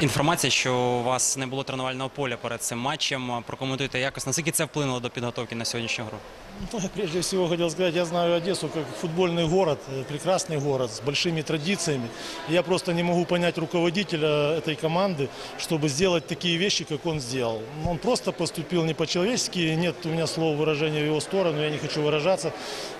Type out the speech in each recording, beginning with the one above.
Інформація, що у вас не було тренувального поля перед цим матчем. Прокоментуйте якось, наскільки це вплинуло до підготовки на сьогоднішню гру? Ну, я прежде всего хотел сказать, я знаю Одессу как футбольный город, э, прекрасный город с большими традициями. Я просто не могу понять руководителя этой команды, чтобы сделать такие вещи, как он сделал. Он просто поступил не по-человечески, нет у меня слов выражения в его сторону, я не хочу выражаться.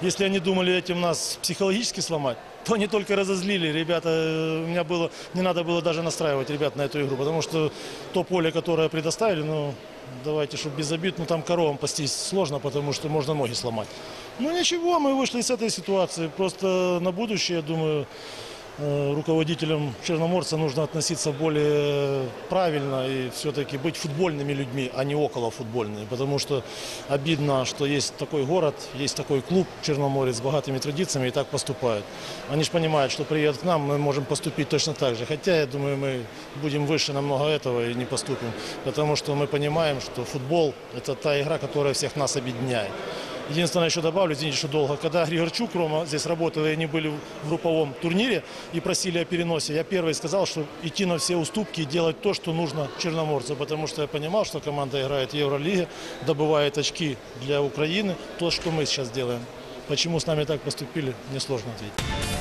Если они думали этим нас психологически сломать, то они только разозлили. Ребята, э, у меня было, не надо было даже настраивать ребят на эту игру, потому что то поле, которое предоставили, ну, давайте, чтобы без обид, ну там коровам пастись сложно, потому что можно ноги сломать. Ну ничего, мы вышли с этой ситуации. Просто на будущее, я думаю, руководителям Черноморца нужно относиться более правильно и все-таки быть футбольными людьми, а не околофутбольными. Потому что обидно, что есть такой город, есть такой клуб Черноморец с богатыми традициями и так поступают. Они же понимают, что приедут к нам, мы можем поступить точно так же. Хотя, я думаю, мы будем выше намного этого и не поступим. Потому что мы понимаем, что футбол – это та игра, которая всех нас объединяет. Единственное, еще добавлю, извините, что долго. Когда Григорчук, Рома здесь работал, и они были в групповом турнире и просили о переносе, я первый сказал, что идти на все уступки и делать то, что нужно Черноморцу, потому что я понимал, что команда играет в Евролиге, добывает очки для Украины, то, что мы сейчас делаем. Почему с нами так поступили, несложно ответить.